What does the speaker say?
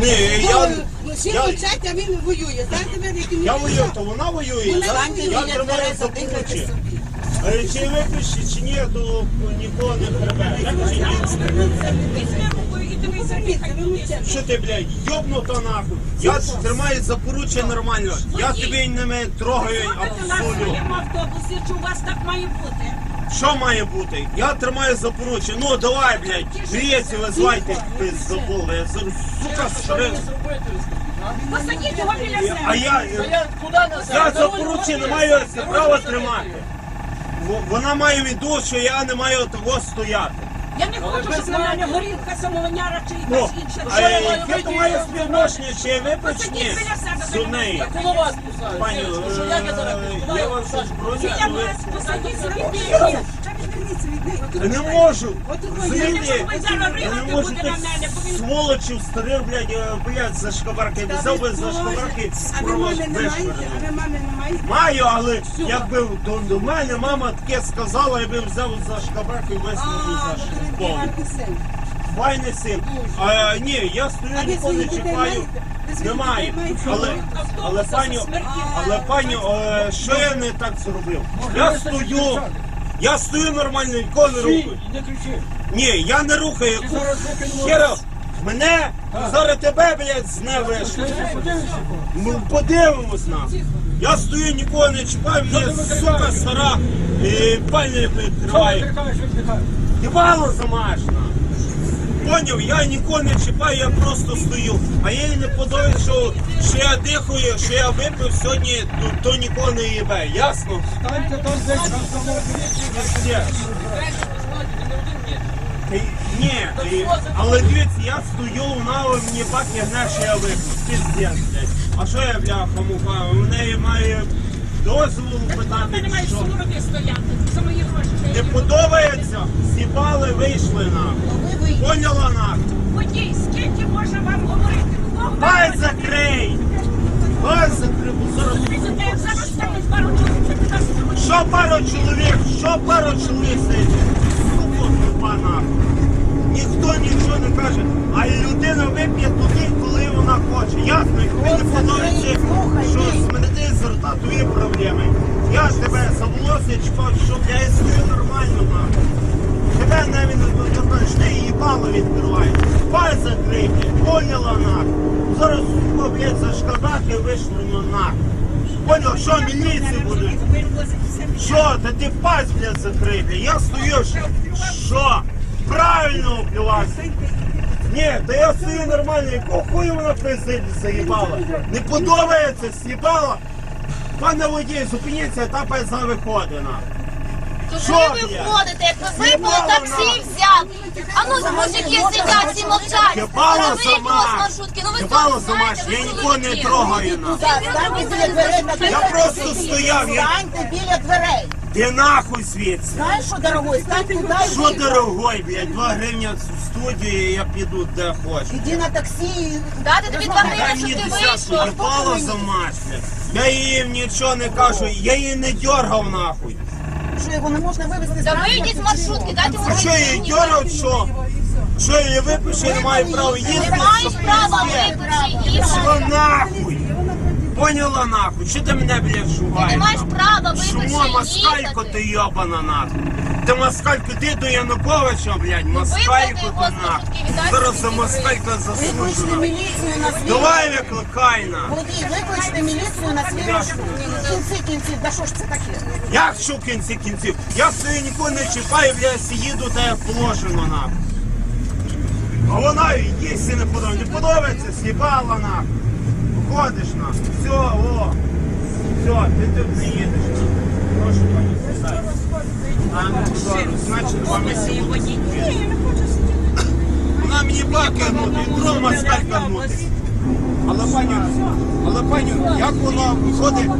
Ні, я, Всі я- мовчать, а він воює. Знаєте, ви, як я воюю, то вона воює. Вона Я, воює, я тримаю за поручі. собі. Е, Чи випиші, чи ні, то нікого не прибере. Що ти, блядь, йобнута нахуй? Я тримаю за поруччя нормально. Я тебе не трогаю Слухайте на абсолютно. своєму автобусі, чи у вас так має бути? Що має бути? Я тримаю за поруччя. Ну давай, блядь, гріється, визвайте, пиздобол. Я зараз, сука, шриф. Посадіть його біля себе. А я, я за поруччя не маю права тримати. Во- Вона має віду, що я не маю того стояти. Я не хочу, щоб на мене горілка, самовиняра чи Ну, якась інша. а яке то має співношення, чи ви почні Посадіть біля себе. з неї? Коло вас писають. Пані, Що я зараз е, я вам щось броню, то ви- вас посадіть собі Що біля. від них? Я не можу. Я не можу, Я сволочів старих, блядь, е, блядь, за шкабарки. Взяв би за шкабарки, А ви мами не маєте? А ви мами не маєте? Маю, але якби до, до мене мама таке сказала, я би взяв за шкабарки і А, висунув за ви шкабарки. гарний син. Файний син. А, ні, я стою, А ви ніколи не своїх дітей чіпаю. маєте? Ви своїх Немає. дітей маєте? Але, але пані, але пані, е, що я не так зробив? Я стою, я стою нормально, нікого не рухаю. Не кричи. Ні, я не рухаю. Хера, мене зараз тебе, блядь, з не вийшло. Ну, подивимось на. Я стою, нікого не чіпаю, мене сука стара і пальня Що ти відкриває. що ти крикаєш? Дівало замашна. Поняв, я нікого не чіпаю, я просто стою. А їй не подобається, що, що я дихаю, що я випив сьогодні, то, то нікого не їбе. Ясно? Станьте там десь на Ні, але дивіться, я стою, вона мені баки гне, що я випив. Піздець, блядь. А що я, бляха, муха? У неї має дозволу питати, чи що? стояти. За мої гроші. Не подобається? З'їбали, вийшли нахуй. Поняла нахуй? Водій, скільки можна вам говорити? Хто закрий! Дай закрий, бо зараз... Зараз ставить пару чоловік, це нас Що пару чоловік? Що пару чоловік сидить? Сука, тупа нахуй. Ніхто нічого не каже, а людина вип'є туди, коли вона хоче. Ясно, і тобі не подобається, що смерти з рта, твої проблеми. Я тебе за волосся чіпав, щоб я і стою нормально нахуй. Тебе навіть не їбало відкриваєш. Пай закрийте, поняла нахуй. Зараз, блядь, за шкадаки вишвырну нахуй. Понял, що міліції буде? Що? Та ти пасть, блядь, закрити. Я стою, що? Правильно впівався. Ні, та я стою нормально, якого хуя вона пиздить заїбала? Не подобається, з'їбала? Пане водій, зупиніться, етапа за виходить на. Коли ви входите, як ви Знімала таксі взяв. А ну, мужики сидять, всі мовчать. Вийдіть сама. маршрутки. Ну ви сама, знаєте, я ви нікого не чоловіки. трогаю на. Станьте біля дверей на Я просто стояв, я... Станьте біля дверей. Ти нахуй звідси. Знаєш що, дорогой, стань туди і Що йди. дорогой, блядь, 2 гривні в студію, і я піду де хочу. Іди на таксі. Дати тобі два Дай гривні, мені щоб ти десятку, вийшов. їбало за мать. Я їм нічого не кажу, я її не дергав нахуй. Що його не можна вивезти з Та вийдіть з маршрутки, дайте А що я її дергав, що? Що її випише, не маю права їздити? Не маєш Що права пиздец? випити їх. Що нахуй? Поняла нахуй? Що ти мене, блядь? Ти не маєш випити Шумо, москалько їхати. ти йобана нахуй. Ти москалько, ти до Януковича, блядь, москалько його ти нахуй. Зараз за москалька Викличте заслужена. міліцію на свій... Давай викликай на. Водій, викличте міліцію на свій маршрут. В кінці кінців, да що ж це таке? Як що в кінці кінців? Я стою нікого не чіпаю, блядь, їду та як положено нахуй. А вона їсти не подобається. Не подобається, з'їбала нахуй. Виходиш нахуй. Все, о. Все, ти тут не їдеш нахуй. Прошу пані, сідай. А, ну, добре, значить, вам і сьогодні. Вона мені баки гнути, і другу москаль гнути. Але паню, але паню, як воно виходить?